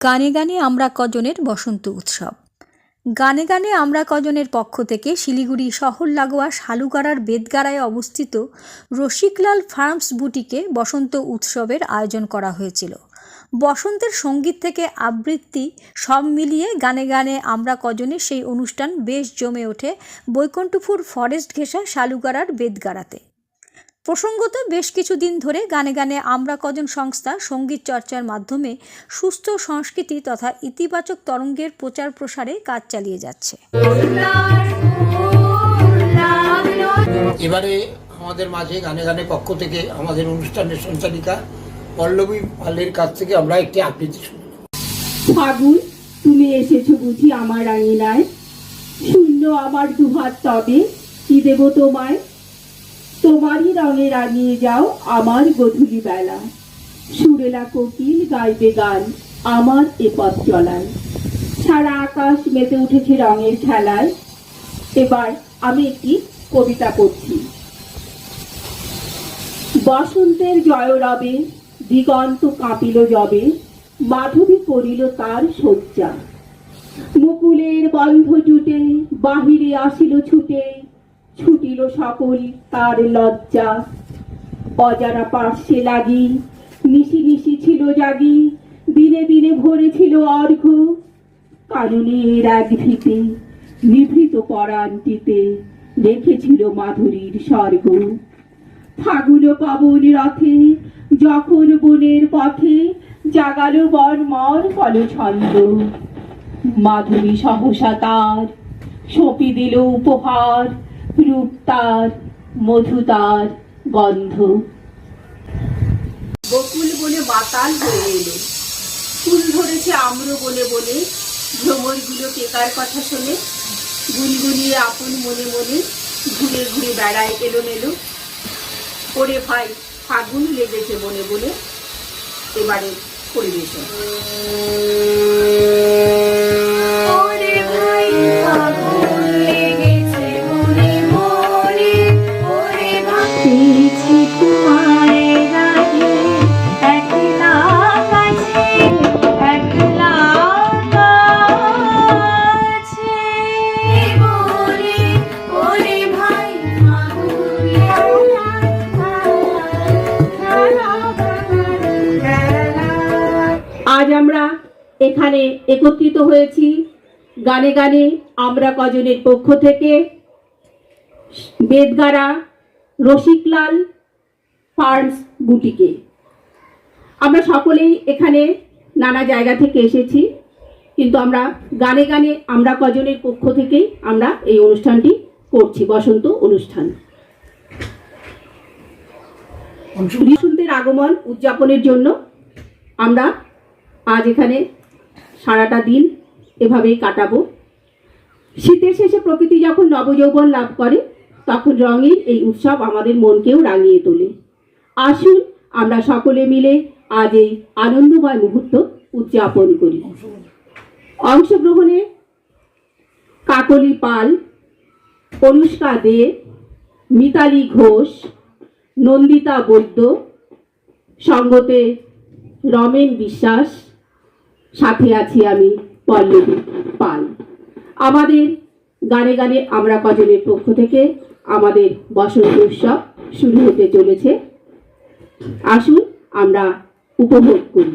গানে গানে আমরা কজনের বসন্ত উৎসব। গানে গানে আমরা কজনের পক্ষ থেকে শিলিগুড়ি শহর লাগোয়া শালুগাড়ার বেদগাড়ায় অবস্থিত রসিকলাল ফার্মস বুটিকে বসন্ত উৎসবের আয়োজন করা হয়েছিল। বসন্তের সংগীত থেকে আবৃত্তি সব মিলিয়ে গানে গানে আমরা কজনে সেই অনুষ্ঠান বেশ জমে ওঠে বৈকুণ্ঠপুর ফরেস্ট ঘেঁষা শালুগাড়ার বেদগাড়াতে প্রসঙ্গত বেশ কিছুদিন ধরে গানে গানে আমরা কজন সংস্থা সংগীত চর্চার মাধ্যমে সুস্থ সংস্কৃতি তথা ইতিবাচক তরঙ্গের প্রচার প্রসারে কাজ চালিয়ে যাচ্ছে। এবারে আমাদের মাঝে গানে গানে পক্ষ থেকে আমাদের অনুষ্ঠানের সঞ্চালিকা পল্লবী পালের কাছ থেকে আমরা একটি আবৃত্তি শুনব ফাগুন তুমি এসেছ বুঝি আমার আঙিনায়। শূন্য আমার দুহাত তবে কি দেব তোমায়? তোমারই রঙে রাঙিয়ে যাও আমার গধূলি বেলা। সুরেলা কোকিল গাইবে গান আমার এ পথ চলায়। সারা আকাশ মেতে উঠেছে রঙের খেলায়। এবার আমি একটি কবিতা পড়ছি। বসন্তের জয় রবে, দিগন্ত কাঁপিল যবে মাধবী করিল তার শয্যা। মুকুলের বন্ধ জুটে, বাহিরে আসিল ছুটে ছুটিল সকল তার লজ্জা। অজানা পার্শ্বে লাগি নিশি নিশি ছিল জাগি, দিনে দিনে ভরেছিল অর্ঘ। কাননের এক ভিতে, নিভৃত পরান্তিতে রেখেছিল মাধুরীর স্বর্গ। ফাগুন পাবন রথে যখন বনের পথে জাগালো মর ফল ছন্দ মাধুরী সহসা তার, সপি দিল উপহার। রূপ তার, মধু তার, গন্ধ। বকুল বনে বাতাল হয়ে এলো। ফুল ধরেছে আম্র বলে বলে। ভ্রমরগুলো কেকার কথা শোনে। গুনগুনিয়ে আপন মনে মনে ঘুরে ঘুরে বেড়ায় এলো মেলো ওরে ভাই, ফাগুন লেগেছে বনে বলে। এবারে পরিবেশন। আজ আমরা এখানে একত্রিত হয়েছি। গানে গানে আমরা কজনের পক্ষ থেকে। বেদগারা রসিকলাল ফার্মস বুটিকে। আমরা সকলেই এখানে নানা জায়গা থেকে এসেছি, কিন্তু আমরা গানে গানে আমরা কজনের পক্ষ থেকেই আমরা এই অনুষ্ঠানটি করছি, বসন্ত অনুষ্ঠান। বসন্তের আগমন উদযাপনের জন্য আমরা আজ এখানে সারাটা দিন এভাবেই কাটাবো। শীতের শেষে প্রকৃতি যখন নবযৌবন লাভ করে, তখন রঙের এই উৎসব আমাদের মনকেও রাঙিয়ে তোলে। আসুন আমরা সকলে মিলে আজ এই আনন্দময় মুহূর্ত উদযাপন করি। অংশগ্রহণে কাকলি পাল, অনুষ্কা দে, মিতালি ঘোষ, নন্দিতা বৈদ্য, সঙ্গতে রমেন বিশ্বাস সাথে আছি আমি পল্লবী পাল। আমাদের গানে গানে আমরা কজনের পক্ষ থেকে আমাদের বসন্ত উৎসব শুরু হতে চলেছে। আসুন আমরা উপভোগ করি।